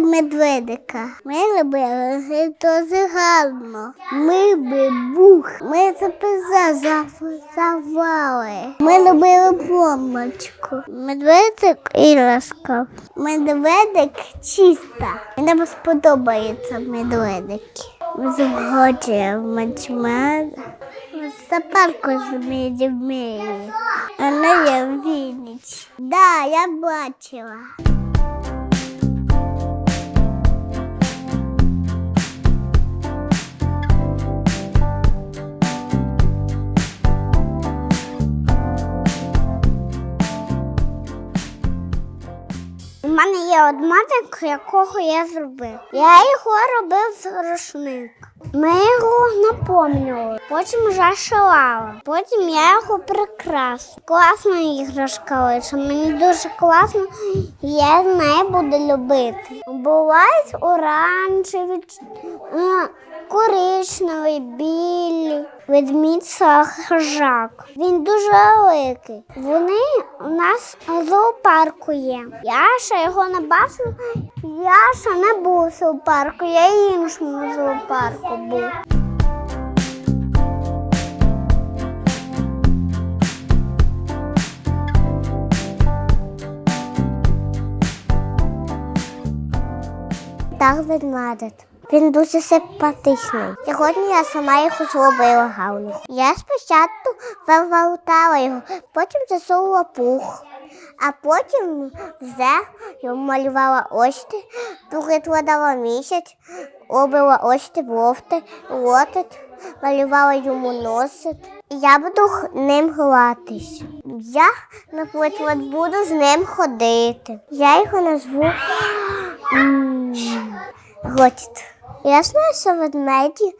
медведика. Ми робили дуже гарно. Ми би бух. Ми записали. Ми робили бомбочку. Медведик і ласкав. Медведик чиста. Мені сподобається медведики. Ми згодні мачмар. Запарку з медведями. Вона є в Вінниці. Да, я бачила. Мене є одматик, якого я зробив. Я його робив з рушник. Ми його наповнювали, потім зашивали, потім я його прикрасила. Класна іграшка лише, мені дуже класно, я з неї буду любити. Бувають оранжеві, коричневі, білі, ведмідь хижак. Він дуже великий. Вони у нас в зоопарку є. Я ще його не бачила. Я ще не був в зоопарку, я іншому зоопарку був. Так ведмедик. Він дуже симпатичний. Сьогодні я сама його зробила гарно. Я спочатку вивалтала його, потім засунула пух, а потім вже його малювала очі, прикладала місяць, робила очі вовти, лотить, малювала йому носик. Я буду ним гратись. Я, наприклад, буду з ним ходити. Я його назву м, Готіт. Я знаю, що ведмеді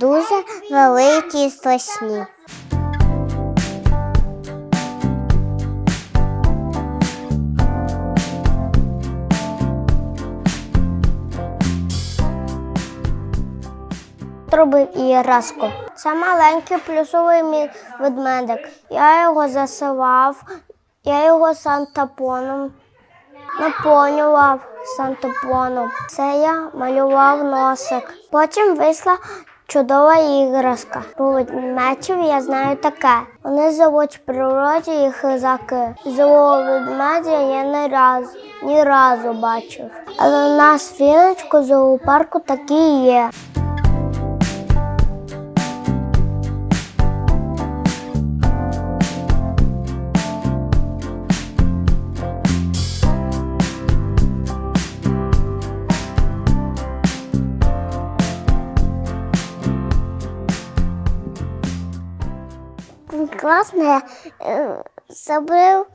дуже великі і страшні. Робив і. Це маленький плюсовий мій ведмедик. Я його засилав, я його сантапоном наповнював сантопоном. Це я малював носик. Потім вийшла чудова іграшка. Про ведмедів я знаю таке. Вони живуть в природі і хизаки. Злого ведмедя я не раз, ні разу бачив. Але у нас Віночку зоопарку такі є. Класно е, зробив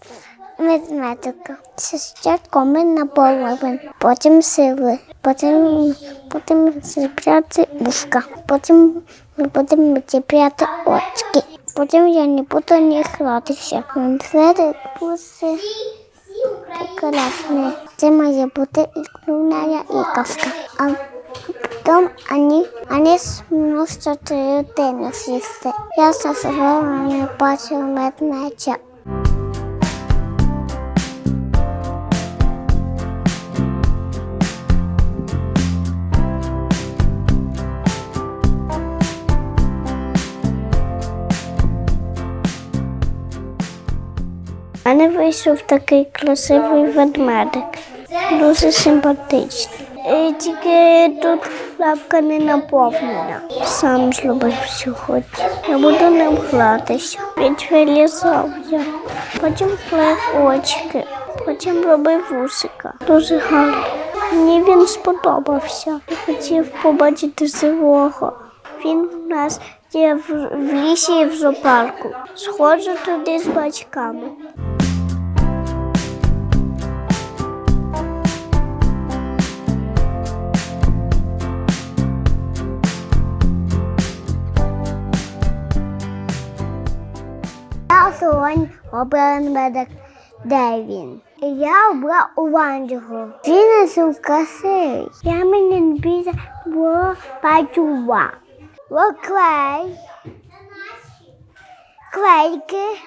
медмедика. Спочатку ми наполовин, потім сили, потім, потім зібрати вушка, потім ми будемо чіпляти очки. Потім я не буду не гратися. Медведик буде прекрасний. Це має бути ікнувна іграшка. А Потом они, они зможуть людину з'їсти. Я зазрала не бачив медмедя. У мене вийшов такий красивий ведмедик. Дуже симпатичний. Тільки тут лапка не наповнена. Сам зробив сьогодні. Я буду ним гратися. Відвилізався. Потім плев очки, потім робив вусика. Дуже гарно. Мені він сподобався. Я хотів побачити живого. Він у нас є в, в лісі і в зоопарку. Сходжу туди з батьками. Обрала медик. Де він? Я обрала Увандього. Він не красивий. Я мені не було пачува. Клей. Клейки.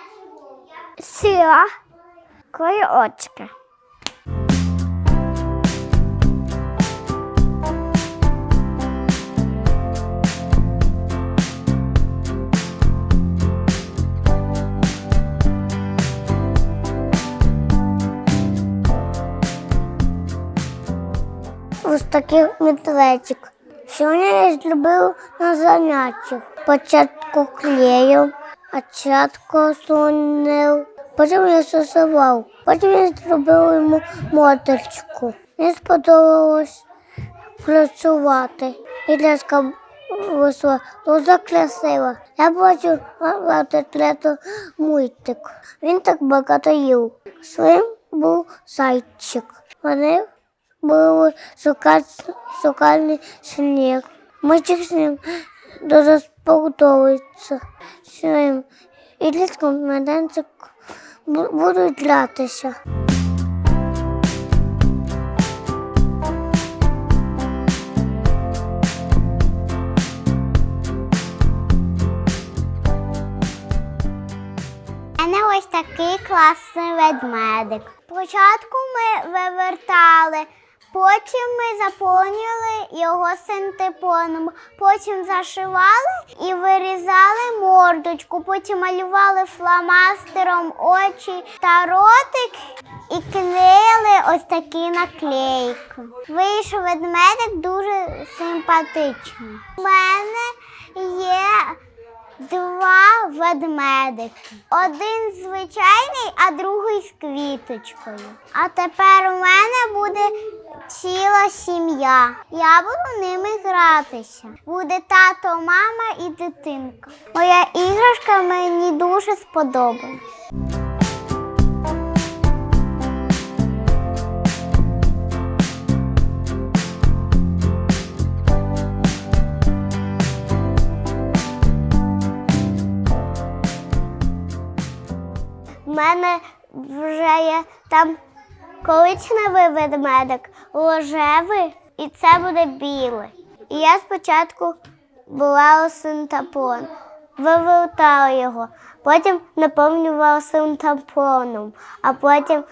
Сила. Клей очки. Такий медведик. Сьогодні я зробив на заняттях. Спочатку клею, а чатку сунив. Потім я сосував. Потім я зробив йому моточку. Мені сподобалось працювати. І леска вийшла дуже красива. Я бачу багато мультик. Він так багато їв. Своїм був зайчик. Вони були шукати шукальний сніг. Мальчик з ним дуже сподобається. Своїм. І ліском майданчик бу- будуть гратися. Ось такий класний ведмедик. Спочатку ми вивертали, потім ми заповнювали його синтепоном, потім зашивали і вирізали мордочку, потім малювали фломастером очі та ротик і клеїли ось такі наклейки. Вийшов ведмедик дуже симпатичний. У мене є Два ведмедики. Один звичайний, а другий з квіточкою. А тепер у мене буде ціла сім'я. Я буду ними гратися. Буде тато, мама і дитинка. Моя іграшка мені дуже сподобалась. У мене вже є там коричневий ведмедик, рожевий, і це буде білий. І я спочатку була синтапон, вивертала його, потім наповнювала синтапоном, а потім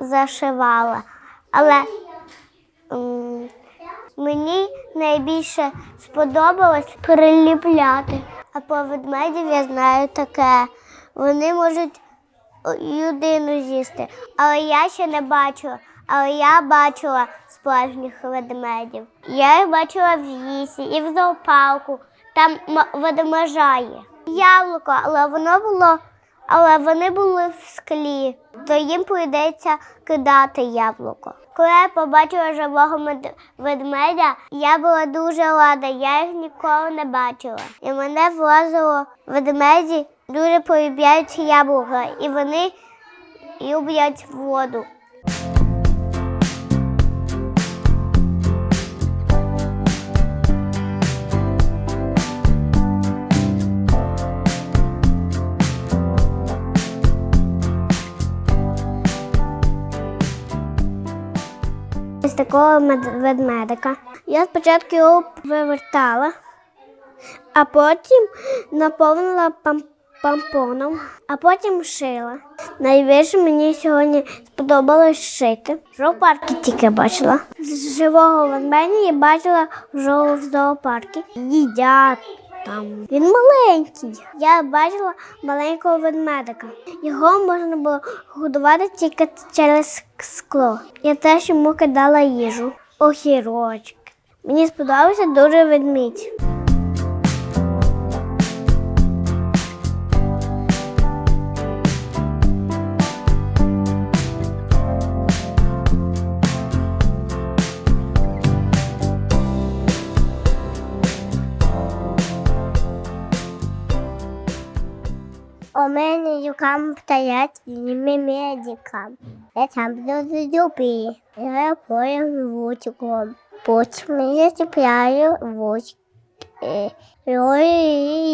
зашивала. Але мені найбільше сподобалось приліпляти. А по ведмедів я знаю таке. Вони можуть людину з'їсти, але я ще не бачила. Але я бачила справжніх ведмедів. Я їх бачила в лісі і в зоопарку. Там ведмежа є. Яблуко, але воно було, але вони були в склі, то їм прийдеться кидати яблуко. Коли я побачила живого ведмедя, я була дуже рада, я їх ніколи не бачила. І мене вразило ведмеді дуже полюбляють яблука, і вони люблять воду. Ось такого мед- ведмедика. Я спочатку його вивертала, а потім наповнила пам- пампоном, а потім шила. Найбільше мені сьогодні сподобалось шити. В зоопарку тільки бачила. З живого ведмедя я бачила вже в зоопарку. Їдять там. Він маленький. Я бачила маленького ведмедика. Його можна було годувати тільки через скло. Я теж йому кидала їжу, огірочки. Мені сподобався дуже ведмідь. У мене рукам стоять ними медикам. Я там дуже люблю. Я поем вучком. Потім я цепляю вучки. І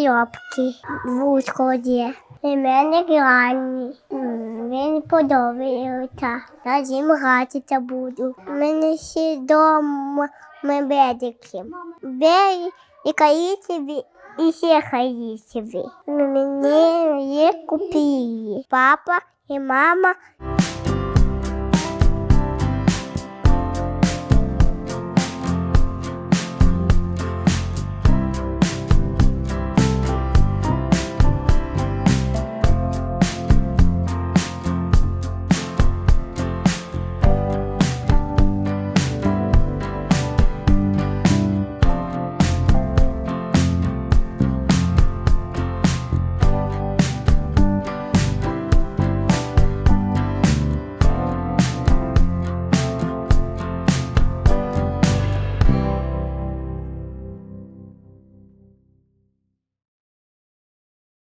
лапки вушко є. І мене грані. Мені подобається. Я ним гратися буду. У мене ще вдома медики. Бей і каїтові і ще каїтові. Мені є купили Папа і мама